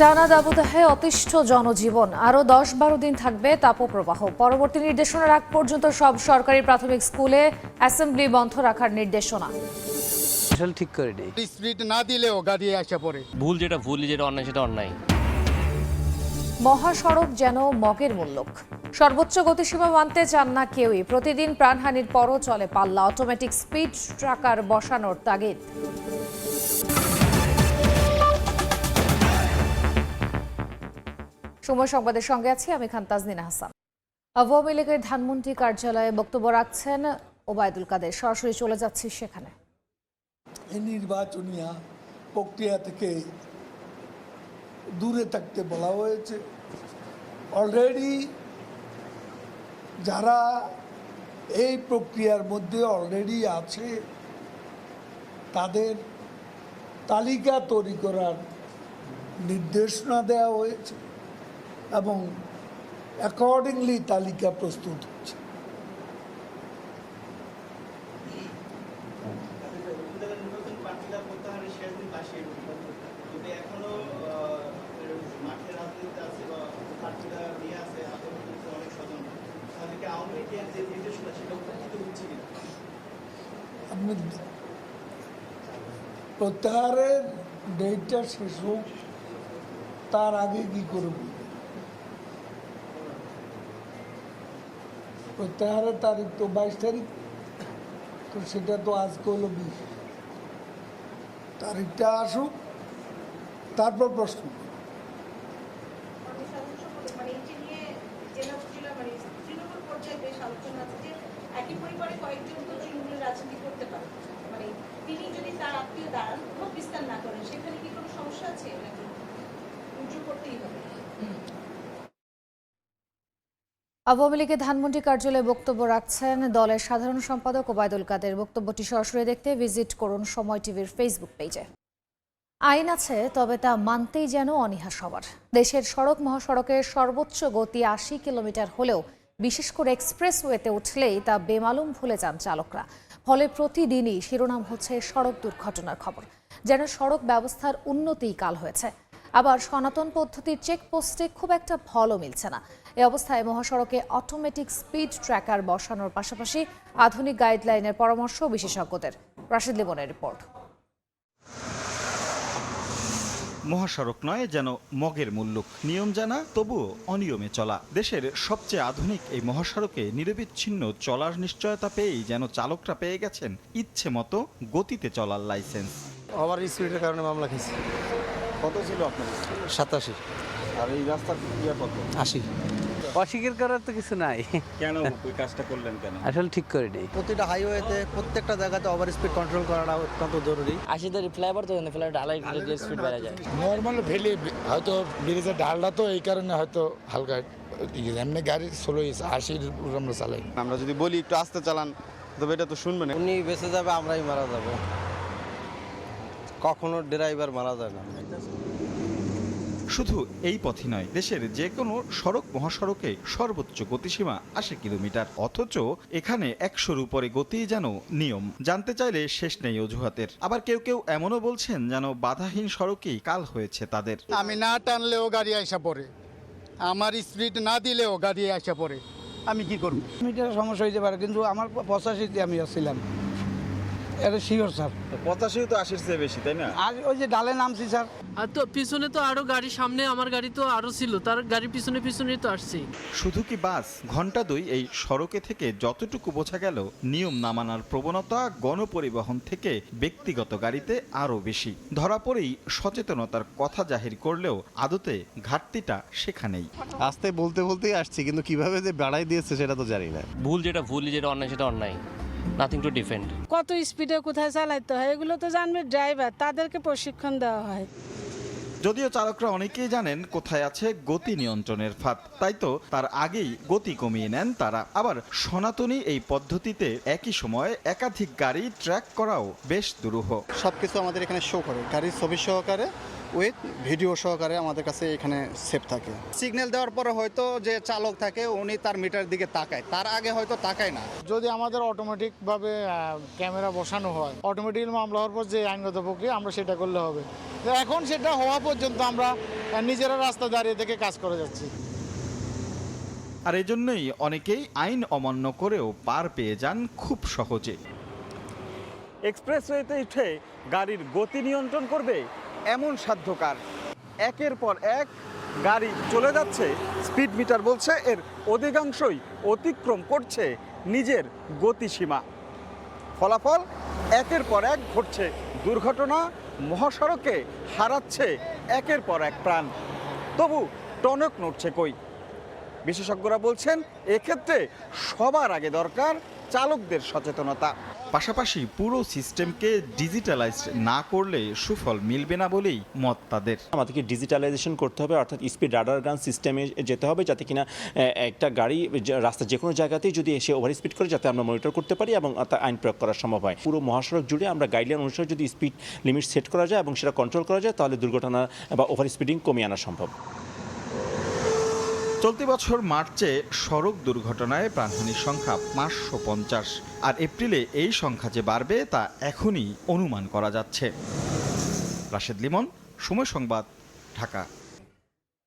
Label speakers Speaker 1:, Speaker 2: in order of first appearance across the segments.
Speaker 1: টানা দাবদাহে অতিষ্ঠ জনজীবন। আরও দশ বারো দিন থাকবে তাপপ্রবাহ। পরবর্তী নির্দেশনার আগ পর্যন্ত সব সরকারি প্রাথমিক স্কুলে অ্যাসেম্বলি বন্ধ রাখার নির্দেশনা।
Speaker 2: ঠিক করে
Speaker 3: স্পিড না দিলেও গাড়ি আসা পড়ে।
Speaker 4: ভুল যেটা ভুল যেটা অন্যায় সেটা অন্যায়।
Speaker 1: মহাসড়ক যেন মগের মূল্যক সর্বোচ্চ গতিসীমা মানতে চান না কেউই। প্রতিদিন প্রাণহানির পরও চলে পাল্লা। অটোমেটিক স্পিড ট্রাকার বসানোর তাগিদ। সময় সংবাদের সঙ্গে আছি, আমি খান তাজনিন হাসান। আওয়ামী লীগের ধানমন্ত্রী কার্যালয়ে বক্তব্য রাখছেন ওবায়দুল কাদের। সরাসরি চলে যাচ্ছি সেখানে।
Speaker 5: এই নির্বাচনীয় প্রক্রিয়া থেকে দূরে থাকতে বলা হয়েছে। অলরেডি যারা এই প্রক্রিয়ার মধ্যে অলরেডি আছে, তাদের তালিকা তৈরি করার নির্দেশনা দেওয়া হয়েছে। এবং অ্যাকর্ডিংলি তালিকা প্রস্তুত হচ্ছে। আপনি প্রত্যাহারের ডেটটা শেষ হোক তার আগে কি করব প্রত্যাহারের তারিখ তো বাইশ তারিখ। তো সেটা তো আজকে হলো বিশ। তারিখটা আসুক তারপর প্রশ্ন।
Speaker 6: মানে এটি নিয়ে জেলা উপজেলা মানে তৃণমূল পর্যায়ে বেশ আলোচনা আছে যে একই পরিবারে কয়েকজন তো তৃণমূলের রাজনীতি করতে পারে। মানে তিনি যদি তার আত্মীয় দাঁড়ান খুব বিস্তার না করেন সেখানে কি কোনো সমস্যা আছে? নাকি উঁচু করতেই হবে।
Speaker 1: আওয়ামী লীগের ধানমন্ডি কার্যালয়ে বক্তব্য রাখছেন দলের সাধারণ সম্পাদক ওবায়দুল কাদের। বক্তব্যটি সরাসরি দেখতে ভিজিট করুন সময় টিভির ফেসবুক পেজে। আইন আছে, তবে তা মানতেই যেন অনীহা সবার। দেশের সড়ক মহাসড়কের সর্বোচ্চ গতি আশি কিলোমিটার হলেও, বিশেষ করে এক্সপ্রেসওয়েতে উঠলেই তা বেমালুম ভুলে যান চালকরা। ফলে প্রতিদিনই শিরোনাম হচ্ছে সড়ক দুর্ঘটনার খবর, যেন সড়ক ব্যবস্থার উন্নতিই কাল হয়েছে। আবার সনাতন পদ্ধতির চেকপোস্টে খুব একটা ফলও মিলছে না। এ অবস্থায় মহাসড়কে অটোমেটিক স্পিড ট্র্যাকার বসানোর পাশাপাশি আধুনিক গাইডলাইনের পরামর্শ বিশেষজ্ঞদের। রাশিদ লিবনের রিপোর্ট।
Speaker 7: মহাসড়ক নয় যেন মগের মুল্লুক। নিয়ম জানা তবুও অনিয়মে চলা। দেশের সবচেয়ে আধুনিক এই মহাসড়কে নিরবিচ্ছিন্ন চলার নিশ্চয়তা পেয়েই যেন চালকরা পেয়ে গেছেন ইচ্ছে মতো গতিতে চলার লাইসেন্স
Speaker 2: ওভার স্পিডের কারণে মামলা খেয়েছি।
Speaker 8: কত ছিল আপনার?
Speaker 2: সাতাশি।
Speaker 8: আর এই রাস্তার ইয়ে কত?
Speaker 2: আশি। অস্বীকার করার তো কিছু নাই।
Speaker 8: কেন ওই কাজটা করলেন কেন?
Speaker 2: আসলে ঠিক করে নেই।
Speaker 9: প্রতিটা হাইওয়েতে প্রত্যেকটা জায়গাতে ওভার স্পিড কন্ট্রোল করাটা অত্যন্ত জরুরি।
Speaker 4: আশিতে ফ্লাইওভার তো ফ্লাইওভার ঢালাই স্পিড বেড়ে যায়।
Speaker 10: নর্মাল ভ্যালি হয়তো ব্রিজের ঢালটা তো এই কারণে হয়তো হালকা ইয়ে, এমনি গাড়ি ষোলো আশির উপর আমরা চালাই।
Speaker 8: আমরা যদি বলি একটু আস্তে চালান তবে এটা তো শুনবে না
Speaker 9: উনি বেঁচে যাবে আমরাই মারা যাব। কখনো ড্রাইভার মারা যায় না।
Speaker 7: শুধু এই পথই নয় দেশের যে কোনো সড়ক মহাসড়কে সর্বোচ্চ গতিসীমা আশি কিলোমিটার। অথচ এখানে একশোর উপরে গতি যেন নিয়ম। জানতে চাইলে শেষ নেই অজুহাতের। আবার কেউ কেউ এমনও বলছেন যেন বাধাহীন সড়কেই কাল হয়েছে তাদের।
Speaker 3: আমি না টানলেও গাড়ি আসা পড়ে। আমার স্পিড না দিলেও গাড়ি আসা পড়ে। আমি কি করব?
Speaker 5: মিটার সমস্যা হইতে পারে কিন্তু আমার পঁচাশিতে আমি আসছিলাম। এটা শিওর স্যার
Speaker 8: পঁচাশিও তো আশির চেয়ে বেশি তাই না?
Speaker 5: আর ওই যে ডালে নামছি স্যার
Speaker 11: আর তো পিছনে তো আরও গাড়ি সামনে আমার গাড়ি তো আরও ছিল। তার গাড়ি পিছনে পিছনেই তো আসছে।
Speaker 7: শুধু কি বাস? ঘণ্টা দুই এই সড়কে থেকে যতটুকু বোঝা গেল নিয়ম না মানার প্রবণতা গণপরিবহন থেকে ব্যক্তিগত গাড়িতে আরও বেশি। ধরা পড়েই সচেতনতার কথা জাহির করলেও আদতে ঘাটতিটা সেখানেই।
Speaker 8: আস্তে বলতে বলতেই আসছি কিন্তু কীভাবে যে বাড়াই দিয়েছে সেটা তো জানি না।
Speaker 4: ভুল যেটা ভুল যেটা অন্যায় সেটা অন্যায়। নাথিং টু ডিফেন্ড
Speaker 11: কত স্পিডে কোথায় চালাইতে হয় এগুলো তো জানবে ড্রাইভার তাদেরকে প্রশিক্ষণ দেওয়া হয়।
Speaker 7: যদিও চালকরা অনেকেই জানেন কোথায় আছে গতি নিয়ন্ত্রণের ফাঁদ তাই তো তার আগেই গতি কমিয়ে নেন তারা। আবার সনাতনী এই পদ্ধতিতে একই সময়ে একাধিক গাড়ি ট্র্যাক করাও বেশ দুরূহ।
Speaker 9: সব কিছু আমাদের এখানে শো করে গাড়ির ছবি সহকারে উইথ ভিডিও সহকারে আমাদের কাছে এখানে সেভ থাকে। সিগন্যাল দেওয়ার পরে হয়তো যে চালক থাকে উনি তার মিটার দিকে তাকায়। তার আগে হয়তো তাকায় না।
Speaker 3: যদি আমাদের অটোমেটিকভাবে ক্যামেরা বসানো হয় অটোমেটিক মামলা হওয়ার পর যে আইনগত প্রক্রিয়া আমরা সেটা করলে হবে। তো এখন সেটা হওয়া পর্যন্ত আমরা নিজেরা রাস্তা দাঁড়িয়ে থেকে কাজ করে যাচ্ছি।
Speaker 7: আর এজন্যই অনেকেই আইন অমান্য করেও পার পেয়ে যান খুব সহজে।
Speaker 12: এক্সপ্রেসওয়েতে উঠে গাড়ির গতি নিয়ন্ত্রণ করবে এমন সাধ্যকার। একের পর এক গাড়ি চলে যাচ্ছে। স্পিড মিটার বলছে এর অধিকাংশই অতিক্রম করছে নিজের গতিসীমা। ফলাফল, একের পর এক ঘটছে দুর্ঘটনা, মহাসড়কে হারাচ্ছে একের পর এক প্রাণ। তবু টনক নড়ছে কই? বিশেষজ্ঞরা বলছেন, এক্ষেত্রে সবার আগে দরকার চালকদের সচেতনতা।
Speaker 7: পাশাপাশি পুরো সিস্টেমকে ডিজিটালাইজড না করলে সুফল মিলবে না বলেই মত তাদের।
Speaker 13: আমাদেরকে ডিজিটালাইজেশন করতে হবে, অর্থাৎ স্পিড রাডার গান সিস্টেমে যেতে হবে যাতে কিনা একটা গাড়ি রাস্তা যে কোনো জায়গাতেই যদি এসে ওভার স্পিড করে যাতে আমরা মনিটর করতে পারি এবং তা আইন প্রয়োগ করা সম্ভব হয়। পুরো মহাসড়ক জুড়ে আমরা গাইডলাইন অনুসারে যদি স্পিড লিমিট সেট করা যায় এবং সেটা কন্ট্রোল করা যায়, তাহলে দুর্ঘটনা বা ওভার স্পিডিং কমিয়ে আনা সম্ভব।
Speaker 7: চলতি বছর মার্চে সড়ক দুর্ঘটনায় প্রাণহানির সংখ্যা পাঁচশো পঞ্চাশ। আর এপ্রিলে এই সংখ্যা যে বাড়বে তা এখনই অনুমান করা যাচ্ছে। রাশেদ লিমন, সময় সংবাদ, ঢাকা।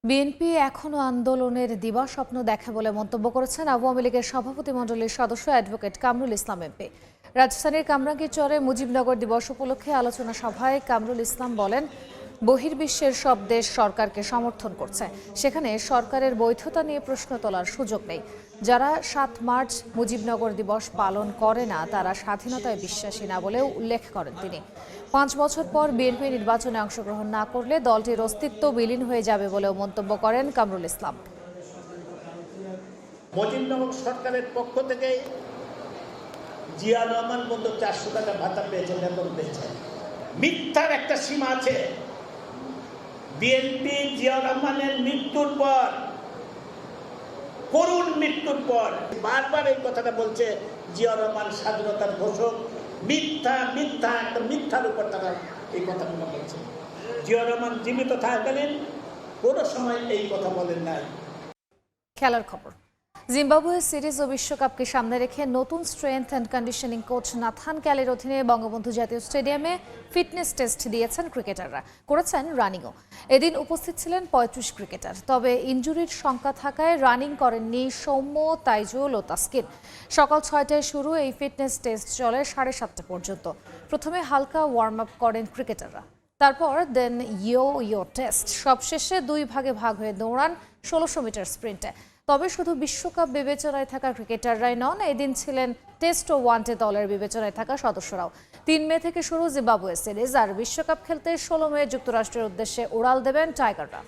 Speaker 1: বিএনপি এখনও আন্দোলনের দিবাস্বপ্ন দেখে বলে মন্তব্য করেছেন আওয়ামী লীগের সভাপতি মণ্ডলীর সদস্য অ্যাডভোকেট কামরুল ইসলাম এমপি। রাজধানীর কামরাঙ্গীরচরে মুজিবনগর দিবস উপলক্ষে আলোচনা সভায় কামরুল ইসলাম বলেন বহির্বিশ্বের সব দেশ সরকারকে সমর্থন করছে। সেখানে সরকারের বৈধতা নিয়ে প্রশ্ন তোলার সুযোগ নেই। যারা সাত মার্চ মুজিবনগর দিবস পালন করে না, তারা স্বাধীনতায় বিশ্বাসী না বলেও উল্লেখ করেন তিনি। পাঁচ বছর পর বিএনপি নির্বাচনে অংশগ্রহণ না করলে দলটির অস্তিত্ব বিলীন হয়ে যাবে বলেও মন্তব্য করেন কামরুল ইসলাম।
Speaker 14: মুজিবনগর সরকারের পক্ষ থেকে জিয়া রহমান পর্যন্ত চারশো টাকা ভাতা পেয়েছেন। মিথ্যার একটা সীমা আছে। বিএনপি জিয়া রহমানের মৃত্যুর পর, করুণ মৃত্যুর পর, বারবার এই কথাটা বলছে জিয়া রহমান স্বাধীনতার ঘোষক। মিথ্যা মিথ্যা, একটা মিথ্যার উপর তারা এই কথাগুলো বলছে। জিয়া রহমান জীবিত থাকেন কোনো সময় এই কথা বলেন নাই।
Speaker 1: খেলার খবর। জিম্বাবুয়ে সিরিজ ও বিশ্বকাপকে সামনে রেখে নতুন strength and conditioning coach Nathan ক্যালের অধীনে বঙ্গবন্ধু জাতীয় স্টেডিয়ামে ফিটনেস টেস্ট দিয়েছেন ক্রিকেটাররা, করেছেন রানিংও এদিন উপস্থিত ছিলেন পঁয়ত্রিশ ক্রিকেটার, তবে ইঞ্জুরির শঙ্কা থাকায় রানিং করেননি সৌম্য, তাইজুল ও তাস্কিন। সকাল ছয়টায় শুরু এই ফিটনেস টেস্ট চলে সাড়ে সাতটা পর্যন্ত। প্রথমে হালকা ওয়ার্ম আপ করেন ক্রিকেটাররা। তারপর দেন ইয়ো ইয়ো টেস্ট সবশেষে দুই ভাগে ভাগ হয়ে দৌড়ান ষোলোশো মিটার স্প্রিন্টে। তবে শুধু বিশ্বকাপ বিবেচনায় থাকা ক্রিকেটাররাই নন, এদিন ছিলেন টেস্ট ও ওয়ানডে দলের বিবেচনায় থাকা সদস্যরাও। তিন মে থেকে শুরু জিম্বাবুয়ে সিরিজ, আর বিশ্বকাপ খেলতে ষোলো মে যুক্তরাষ্ট্রের উদ্দেশ্যে ওড়াল দেবেন টাইগাররা।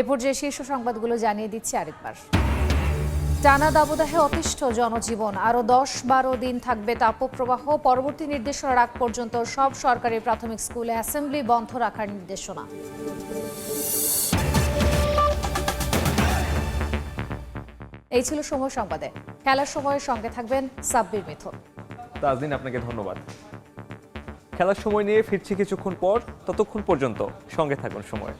Speaker 1: এ পর্যায়ে শীর্ষ সংবাদগুলো জানিয়ে দিচ্ছি আরেকবার। টানা দাবদাহে অতিষ্ঠ জনজীবন, আরও দশ বারো দিন থাকবে তাপপ্রবাহ, পরবর্তী নির্দেশনার আগ পর্যন্ত সব সরকারি প্রাথমিক স্কুলে অ্যাসেম্বলি বন্ধ রাখার নির্দেশনা। এই ছিল সময় সংবাদে। খেলার সময় সঙ্গে থাকবেন সাব্বির মিথুন।
Speaker 15: তাজদিন, আপনাকে ধন্যবাদ। খেলার সময় নিয়ে ফিরছি কিছুক্ষণ পর, ততক্ষণ পর্যন্ত সঙ্গে থাকুন সময়।